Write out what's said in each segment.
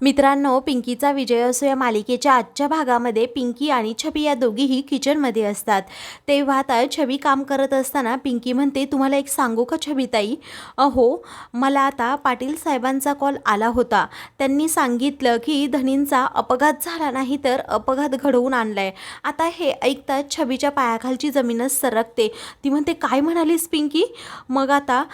मित्रांनो पिंकीचा विजय असो या मालिकेच्या आजच्या भागामध्ये पिंकी आणि छबी या दोघीही किचनमध्ये असतात. तेव्हा आता छबी काम करत असताना पिंकी म्हणते तुम्हाला एक सांगू का छबीताई? अहो मला आता पाटील साहेबांचा कॉल आला होता. त्यांनी सांगितलं की धनींचा अपघात झाला नाही तर अपघात घडवून आणलाय. आता हे ऐकताच छबीच्या पायाखालची जमीनच सरकते. ती म्हणते काय म्हणालीस पिंकी? मग आता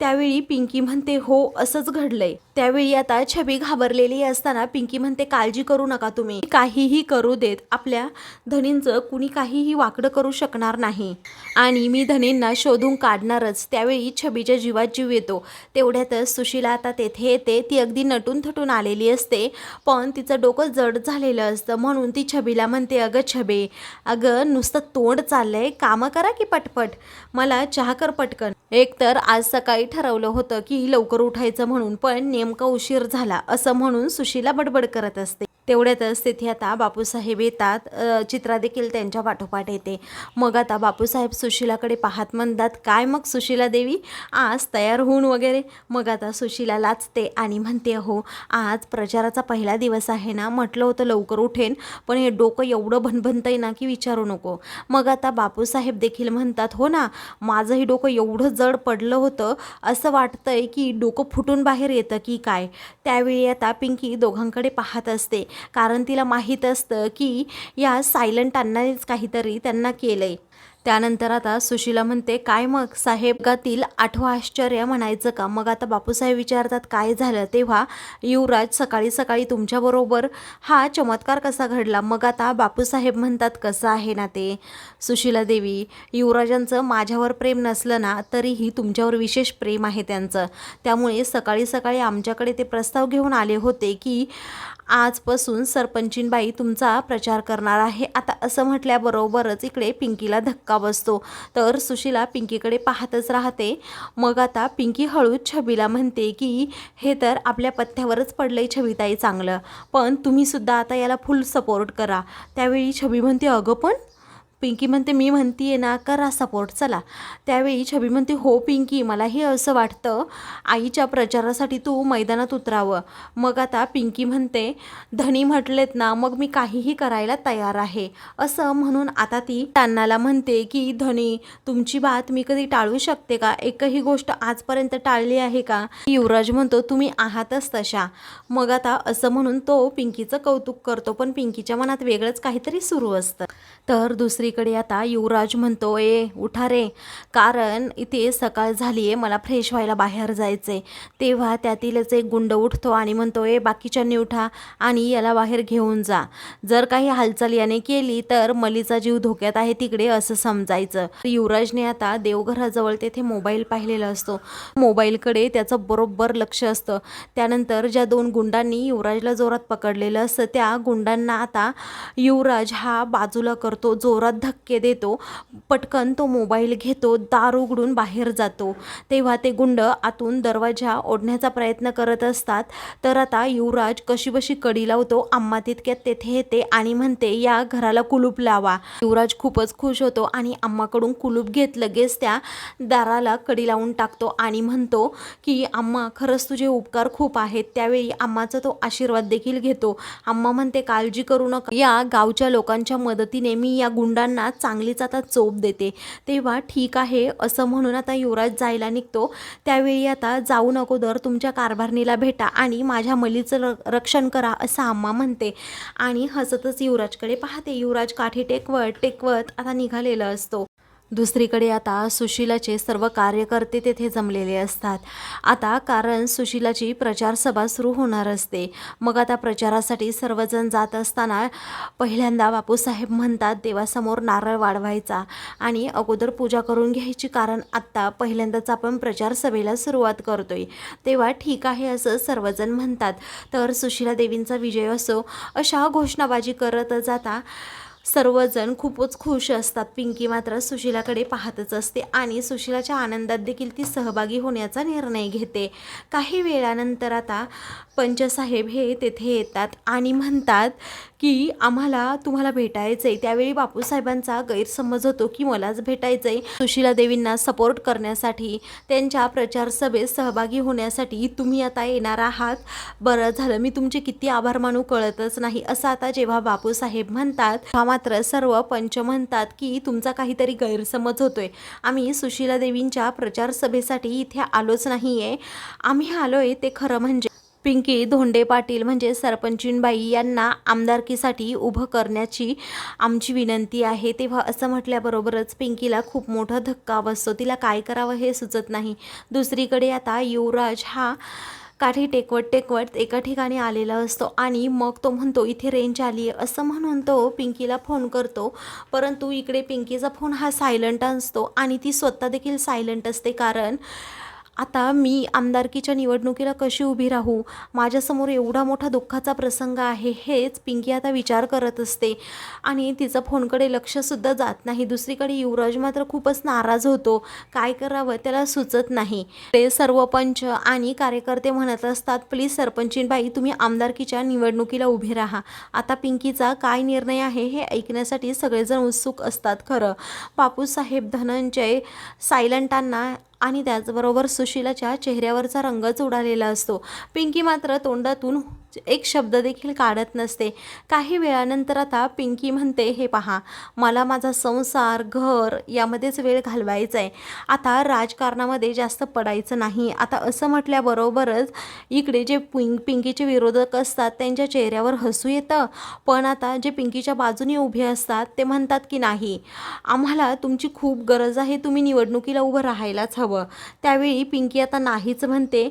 त्यावेळी पिंकी म्हणते हो असंच घडलंय. त्यावेळी आता छबी घाबरलेली असताना पिंकी म्हणते काळजी करू नका तुम्ही. काहीही करू देत आपल्या धनींचं कुणी काहीही वाकडं करू शकणार नाही. आणि मी धनींना शोधून काढणारच. त्यावेळी छबीच्या जीवात जीव येतो. तेवढ्यातच सुशीला आता तेथे येते. ती अगदी नटून थटून आलेली असते. पण तिचं डोकं जड झालेलं असतं. म्हणून ती छबीला म्हणते अगं छबे अगं नुसतं तोंड चाललंय. कामं करा की पटपट. मला चहा कर पटकन. एकतर आज सकाळी ठरवलं होतं की लवकर उठायचं म्हणून पण नेमका उशीर झाला असं म्हणून सुशीला बडबड करत असते. तेवढ्यातच तिथे आता बापूसाहेब येतात. चित्रा देखील त्यांच्या पाठोपाठ येते. मग आता बापूसाहेब सुशिलाकडे पाहत म्हणतात काय मग सुशिला देवी? आज तयार होऊन वगैरे. मग आता सुशिला लाचते आणि म्हणते हो आज प्रचाराचा पहिला दिवस आहे ना म्हटलं होतं लवकर उठेन पण हे डोकं एवढं भनभनतंय ना की विचारू नको. मग आता बापूसाहेब देखील म्हणतात हो ना माझंही डोकं एवढं जड पडलं होतं असं वाटतंय की डोकं फुटून बाहेर येतं की काय? त्यावेळी आता पिंकी दोघांकडे पाहत असते. कारण तिला माहीत असतं की या सायलंट अण्णानेच काहीतरी त्यांना केलंय. त्यानंतर आता सुशीला म्हणते काय मग? साहेब गातील आठवं आश्चर्य म्हणायचं का? मग आता बापूसाहेब विचारतात काय झालं? तेव्हा युवराज सकाळी सकाळी तुमच्याबरोबर हा चमत्कार कसा घडला? मग आता बापूसाहेब म्हणतात कसं आहे ना ते? सुशीला देवी युवराजांचं माझ्यावर प्रेम नसलं ना तरीही तुमच्यावर विशेष प्रेम आहे त्यांचं. त्यामुळे सकाळी सकाळी आमच्याकडे ते प्रस्ताव घेऊन आले होते की आजपासून सरपंचीनबाई तुमचा प्रचार करणार आहे. आता असं म्हटल्याबरोबरच इकडे पिंकीला धक्का बसतो तर सुशीला पिंकीकडे पाहतच राहते. मग आता पिंकी हळूच छबीला म्हणते की हे तर आपल्या पथ्यावरच पडलंय छबीताई चांगलं. पण तुम्ही सुद्धा आता याला फुल सपोर्ट करा. त्यावेळी छबी म्हणते अगं पण पिंकी म्हणते मी म्हणतीये ना करा सपोर्ट चला. त्यावेळी छबी म्हणते हो पिंकी मलाही असं वाटतं आईच्या प्रचारासाठी तू मैदानात उतरावं. मग आता पिंकी म्हणते धनी म्हटलेत ना मग मी काहीही करायला तयार आहे. असं म्हणून आता ती तान्नाला म्हणते की धनी तुमची बात मी कधी टाळू शकते का? एकही गोष्ट आजपर्यंत टाळली आहे का? युवराज म्हणतो तुम्ही आहातच तशा. मग आता असं म्हणून तो पिंकीचं कौतुक करतो पण पिंकीच्या मनात वेगळंच काहीतरी सुरू असतं. तर दुसरी दुसरीकडे आता युवराज म्हणतो ए उठा रे. कारण इथे सकाळ झाली आहे मला फ्रेश व्हायला बाहेर जायचं आहे तेव्हा त्यातीलच एक गुंड उठतो आणि म्हणतो ए बाकीच्यांनी उठा आणि याला बाहेर घेऊन जा. जर काही हालचाल याने केली तर मलीचा जीव धोक्यात आहे तिकडे असं समजायचं. युवराजने आता देवघराजवळ तेथे मोबाईल पाहिलेला असतो. मोबाईलकडे त्याचं बरोबर लक्ष असतं. त्यानंतर ज्या दोन गुंडांनी युवराजला जोरात पकडलेलं असतं त्या गुंडांना आता युवराज हा बाजूला करतो जोरात धक्के देतो पटकन तो मोबाईल घेतो दार उघडून बाहेर जातो. तेव्हा ते गुंड आतून दरवाजा ओढण्याचा प्रयत्न करत असतात. तर आता युवराज कशीबशी कडी लावतो आम्हा तितक्यात तेथे येते आणि म्हणते या घराला कुलूप लावा. युवराज खूपच खुश होतो आणि आम्हाकडून कुलूप घेत लगेच त्या दाराला कडी लावून टाकतो आणि म्हणतो की आम्हा खरंच तुझे उपकार खूप आहेत. त्यावेळी आम्हाचा तो आशीर्वाद देखील घेतो. आम्हा म्हणते काळजी करू नका. या गावच्या लोकांच्या मदतीने मी या गुंडा मुलांना चांगलीच आता चोप देते. तेव्हा ठीक आहे असं म्हणून आता युवराज जायला निघतो. त्यावेळी आता जाऊ अगोदर तुमच्या कारभारणीला भेटा आणि माझ्या मलीचं र रक्षण करा असं आम्मा म्हणते. आणि हसतच युवराजकडे पाहते. युवराज काठी टेकवत टेकवत आता निघालेला असतो. दुसरीकडे आता सुशीलाचे सर्व कार्यकर्ते तेथे जमलेले असतात. आता कारण सुशीलाची प्रचारसभा सुरू होणार असते. मग आता प्रचारासाठी सर्वजण जात असताना पहिल्यांदा बापूसाहेब म्हणतात देवासमोर नारळ वाढवायचा आणि अगोदर पूजा करून घ्यायची कारण आत्ता पहिल्यांदाच आपण प्रचार सभेला सुरुवात करतोय. तेव्हा ठीक आहे असं सर्वजण म्हणतात. तर सुशीला देवींचा विजय असो अशा घोषणाबाजी करत जाता सर्वजण खूपच खुश असतात. पिंकी मात्र सुशिलाकडे पाहतच असते आणि सुशिलाच्या आनंदात देखील ती सहभागी होण्याचा निर्णय घेते. काही वेळानंतर आता पंचसाहेब हे तेथे येतात आणि म्हणतात की आम्हाला तुम्हाला भेटायचं आहे त्यावेळी बापूसाहेबांचा गैरसमज होतो की मलाच भेटायचं आहे सुशिला देवींना सपोर्ट करण्यासाठी त्यांच्या प्रचार सभेत सहभागी होण्यासाठी तुम्ही आता येणार आहात? बरं झालं मी तुमचे किती आभार मानू कळतच नाही. असं आता जेव्हा बापूसाहेब म्हणतात मात्र सर्व पंच म्हणतात की तुमचा काहीतरी गैरसमज होतोय. आम्ही सुशीला देवींच्या प्रचार सभेसाठी इथे आलोच नाही आहे आम्ही आलोय ते खरं म्हणजे. पिंकी धोंडे पाटील म्हणजे सरपंचीनबाई यांना आमदारकीसाठी उभं करण्याची आमची विनंती आहे. तेव्हा असं म्हटल्याबरोबरच पिंकीला खूप मोठा धक्का बसतो. तिला काय करावं हे सुचत नाही. दुसरीकडे आता युवराज हा काठी टेकवत टेकवत एका ठिकाणी आलेला असतो आणि मग तो म्हणतो इथे रेंज आली आहे. असं म्हणून तो पिंकीला फोन करतो. परंतु इकडे पिंकीचा फोन हा सायलंट असतो आणि ती स्वतः देखील सायलंट असते. कारण आता मी आमदारकीच्या निवडणुकीला कशी उभी राहू? माझ्यासमोर एवढा मोठा दुःखाचा प्रसंग आहे हेच पिंकी आता विचार करत असते. आणि तिचं फोनकडे लक्षसुद्धा जात नाही. दुसरीकडे युवराज मात्र खूपच नाराज होतो. काय करावं त्याला सुचत नाही. ते सर्व पंच आणि कार्यकर्ते म्हणत असतात प्लीज सरपंचीनबाई तुम्ही आमदारकीच्या निवडणुकीला उभे राहा. आता पिंकीचा काय निर्णय आहे हे ऐकण्यासाठी सगळेजण उत्सुक असतात खरं. बापूसाहेब धनंजय सायलंटांना आणि त्याचबरोबर सुशीलाच्या चेहऱ्यावरचा रंगच उडालेला असतो. पिंकी मात्र तोंडातून एक शब्द देखील काढत नसते. काही वेळानंतर आता पिंकी म्हणते हे पहा मला माझा संसार घर यामध्येच वेळ घालवायचा आहे आता राजकारणामध्ये जास्त पडायचं नाही. आता असं म्हटल्याबरोबरच इकडे जे पिंक पिंकीचे विरोधक असतात त्यांच्या चेहऱ्यावर हसू येतं. पण आता जे पिंकीच्या बाजूने उभे असतात ते म्हणतात की नाही आम्हाला तुमची खूप गरज आहे तुम्ही निवडणुकीला उभं राहायलाच हवं. त्यावेळी पिंकी आता नाहीच म्हणते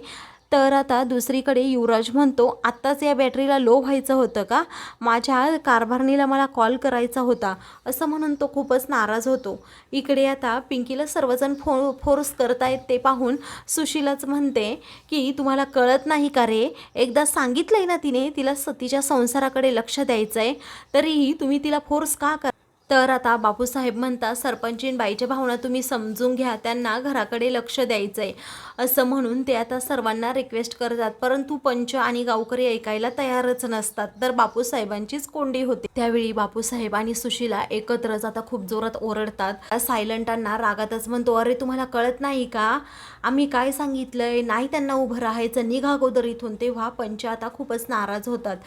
तर आता दुसरीकडे युवराज म्हणतो आत्ताच या बॅटरीला लो व्हायचं होतं का? माझ्या कारभारणीला मला कॉल करायचा होता. असं म्हणून तो खूपच नाराज होतो. इकडे आता पिंकीला सर्वजण फो फोर्स करतायत ते पाहून सुशीलाच म्हणते की तुम्हाला कळत नाही का रे? एकदा सांगितलंय ना तिने तिला सतीच्या संसाराकडे लक्ष द्यायचं आहे तरीही तुम्ही तिला फोर्स का कर तर आता बापूसाहेब म्हणतात सरपंचीन बाईच्या भावना तुम्ही समजून घ्या त्यांना घराकडे लक्ष द्यायचं आहे असं म्हणून ते आता सर्वांना रिक्वेस्ट करतात. परंतु पंच आणि गावकरी ऐकायला तयारच नसतात. तर बापूसाहेबांचीच कोंडी होते. त्यावेळी बापूसाहेब आणि सुशीला एकत्रच आता खूप जोरात ओरडतात. सायलंटांना रागातच म्हणतो अरे तुम्हाला कळत नाही का? आम्ही काय सांगितलंय? नाही त्यांना उभं राहायचं. निघा अगोदर इथून. तेव्हा पंच आता खूपच नाराज होतात.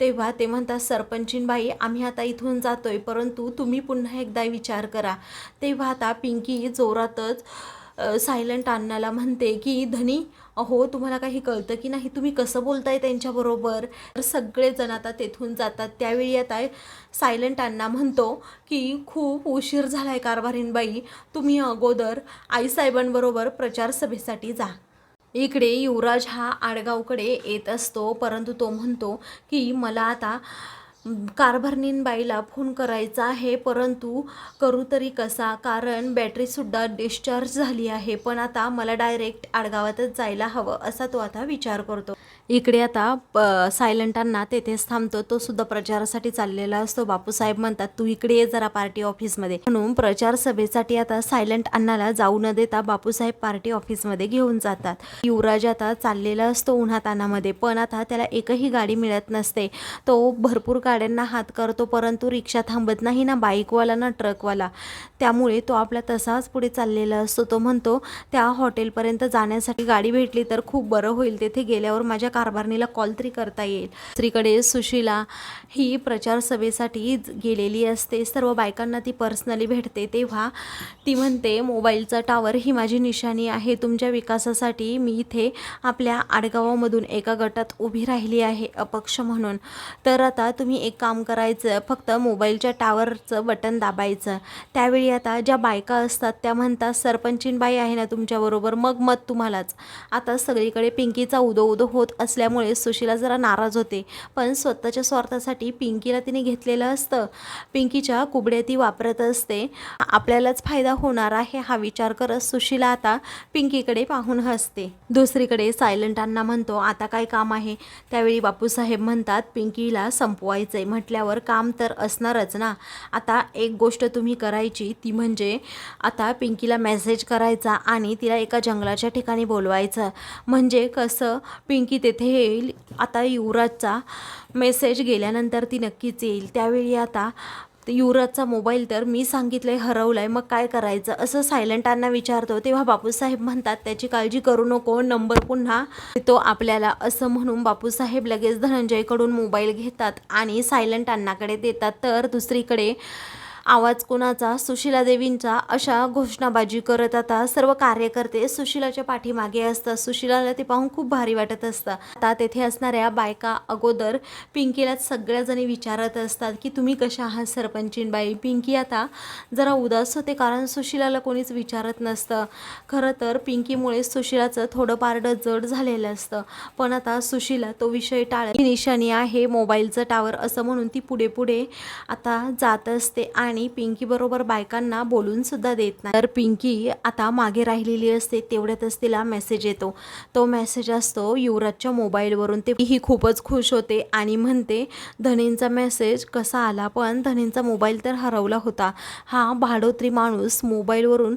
तेव्हा ते म्हणतात सरपंचीनबाई आम्ही आता इथून जातोय. परंतु तुम्ही पुन्हा एकदा विचार करा. तेव्हा आता पिंकी जोरातच सायलंट अण्णाला म्हणते की धनी अहो तुम्हाला काही कळतं की नाही? तुम्ही कसं बोलताय त्यांच्याबरोबर तर सगळेजण आता तेथून जातात. त्यावेळी आता सायलंट अण्णा म्हणतो की खूप उशीर झाला आहे कारभारीणबाई तुम्ही अगोदर आईसाहेबांबरोबर प्रचार सभेसाठी जा. इकडे युवराज हा आडगावकडे येत असतो परंतु तो म्हणतो की मला आता कारभारणींबाईला फोन करायचा आहे परंतु करू तरी कसा? कारण बॅटरीसुद्धा डिस्चार्ज झाली आहे पण आता मला डायरेक्ट आडगावातच जायला हवं असा तो आता विचार करतो. इकडे आता प सायलंटांना तेथेच थांबतो. तो सुद्धा प्रचारासाठी चाललेला असतो. बापूसाहेब म्हणतात तू इकडे ये जरा पार्टी ऑफिसमध्ये. म्हणून प्रचार सभेसाठी आता सायलंट अण्णाला जाऊ न देता बापूसाहेब पार्टी ऑफिसमध्ये घेऊन जातात. युवराज आता चाललेला असतो उन्हातानामध्ये पण आता त्याला एकही गाडी मिळत नसते. तो भरपूर गाड्यांना हात करतो परंतु रिक्षा थांबत नाही ना बाईकवाला ना ट्रकवाला. त्यामुळे तो आपला तसाच पुढे चाललेला असतो. तो म्हणतो त्या हॉटेलपर्यंत जाण्यासाठी गाडी भेटली तर खूप बरं होईल. तेथे गेल्यावर माझ्या कारभारणीला कॉल तरी करता येईल. दुसरीकडे सुशीला ही प्रचार सभेसाठी गेलेली असते. सर्व बायकांना ती पर्सनली भेटते. तेव्हा ती म्हणते मोबाईलचा टावर ही माझी निशाणी आहे. तुमच्या विकासासाठी मी इथे आपल्या आडगावामधून एका गटात उभी राहिली आहे अपक्ष म्हणून. तर आता तुम्ही एक काम करायचं. फक्त मोबाईलच्या टावरचं बटन दाबायचं. त्यावेळी आता ज्या बायका असतात त्या म्हणतात सरपंचीन बाई आहे ना तुमच्याबरोबर मग मत तुम्हालाच. आता सगळीकडे पिंकीचा उदो उदो होत असल्यामुळे सुशीला जरा नाराज होते. पण स्वतःच्या स्वार्थासाठी पिंकीला तिने घेतलेलं असतं. पिंकीच्या कुबड्या ती वापरत असते. आपल्यालाच फायदा होणार आहे हा विचार करत सुशीला आता पिंकीकडे पाहून हसते. दुसरीकडे सायलंट अण्णा म्हणतो आता काय काम आहे? त्यावेळी बापूसाहेब म्हणतात पिंकीला संपवायचंय. म्हटल्यावर काम तर असणारच ना. आता एक गोष्ट तुम्ही करायची ती म्हणजे आता पिंकीला मेसेज करायचा आणि तिला एका जंगलाच्या ठिकाणी बोलवायचं. म्हणजे कसं पिंकी ते तेथे येईल. आता युवराजचा मेसेज गेल्यानंतर ती नक्कीच येईल. त्यावेळी आता युवराजचा मोबाईल तर मी सांगितलंय आहे मग काय करायचं? असं सायलंटांना विचारतो. तेव्हा बापूसाहेब म्हणतात त्याची काळजी करू नको. नंबर पुन्हा तो आपल्याला. असं म्हणून बापूसाहेब लगेच धनंजयकडून मोबाईल घेतात आणि सायलंटांनाकडे देतात. तर दुसरीकडे आवाज कोणाचा? सुशिला देवींचा? अशा घोषणाबाजी करत आता सर्व कार्यकर्ते सुशिलाच्या पाठीमागे असतात. सुशिलाला ते पाहून खूप भारी वाटत असतं. आता तेथे असणाऱ्या बायका अगोदर पिंकीला सगळ्याजणी विचारत असतात की तुम्ही कशा आहात सरपंचीनबाई? पिंकी आता जरा उदास होते कारण सुशिलाला कोणीच विचारत नसतं. खरं तर पिंकीमुळे सुशिलाचं थोडं पारडं जड झालेलं असतं. पण आता सुशिला तो विषय टाळ निशाणी आहे. मोबाईलचं टावर असं म्हणून ती पुढे पुढे आता जात असते आणि पिंकी बरोबर बायकांना बोलून सुद्धा देत नाही. तर पिंकी आता मागे राहिलेली असते तेवढ्यातच तिला मेसेज येतो. तो मेसेज असतो युवराजच्या मोबाईलवरून ते ही खूपच खुश होते आणि म्हणते धनींचा मेसेज कसा आला? पण धनींचा मोबाईल तर हरवला होता. हा भाडोत्री माणूस मोबाईलवरून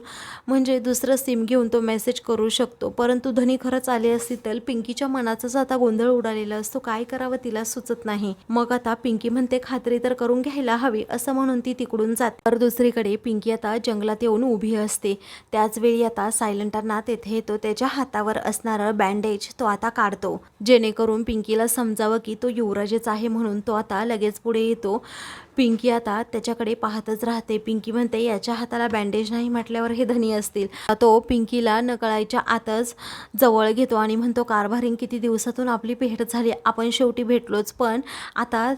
म्हणजे दुसरं सिम घेऊन तो मेसेज करू शकतो. परंतु धनी खरंच आले असतील तर पिंकीच्या मनाचाच आता गोंधळ उडालेला असतो. काय करावं तिला सुचत नाही. मग आता पिंकी म्हणते खात्री तर करून घ्यायला हवी. असं म्हणून ती तिकडून जात. तर दुसरीकडे पिंकी आता जंगलात येऊन उभी असते. त्याचवेळी आता सायलंटांना तेथे येतो. त्याच्या हातावर असणारं बँडेज तो आता काढतो. जेणेकरून पिंकीला समजावं की तो युवराजच आहे म्हणून तो आता लगेच पुढे येतो. पिंकी आता त्याच्याकडे पाहतच राहते. पिंकी म्हणते याच्या हाताला बँडेज नाही म्हटल्यावर हे धनी असतील. तो पिंकीला नकळायच्या आतच जवळ घेतो आणि म्हणतो कारभारीन किती दिवसातून आपली भेट झाली. आपण शेवटी भेटलोच. पण आता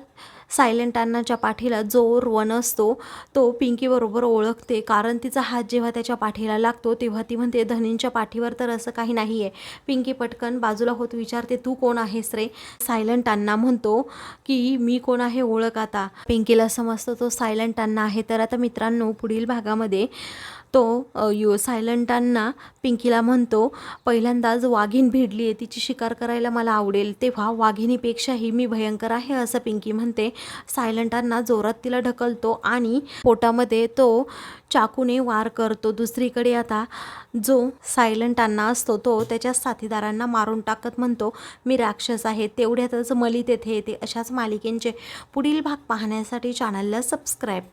सायलेंट अण्णाच्या पाठीला जो रोवन असतो तो पिंकीबरोबर ओळखते. कारण तिचा हात जेव्हा त्याच्या पाठीला लागतो तेव्हा ती म्हणते धनींच्या पाठीवर तर असं काही नाही आहे पिंकी पटकन बाजूला होत विचारते तू कोण आहेस रे? सायलंट अण्णा म्हणतो की मी कोण आहे ओळख आता? पिंकीला समजतो तो सायलंट अण्णा आहे. तर आता मित्रांनो पुढील भागामध्ये तो यु सायलंटांना पिंकीला म्हणतो पहिल्यांदाच वाघीण भिडली आहे तिची शिकार करायला मला आवडेल तेव्हा वाघिणीपेक्षाही मी भयंकर आहे असं पिंकी म्हणते. सायलंटांना जोरात तिला ढकलतो आणि पोटामध्ये तो चाकूने वार करतो. दुसरीकडे आता जो सायलंटांना असतो तो त्याच्या साथीदारांना मारून टाकत म्हणतो मी राक्षस आहे तेवढ्यातच मली तेथे येते अशाच मालिकेंचे पुढील भाग पाहण्यासाठी चॅनलला सबस्क्राईब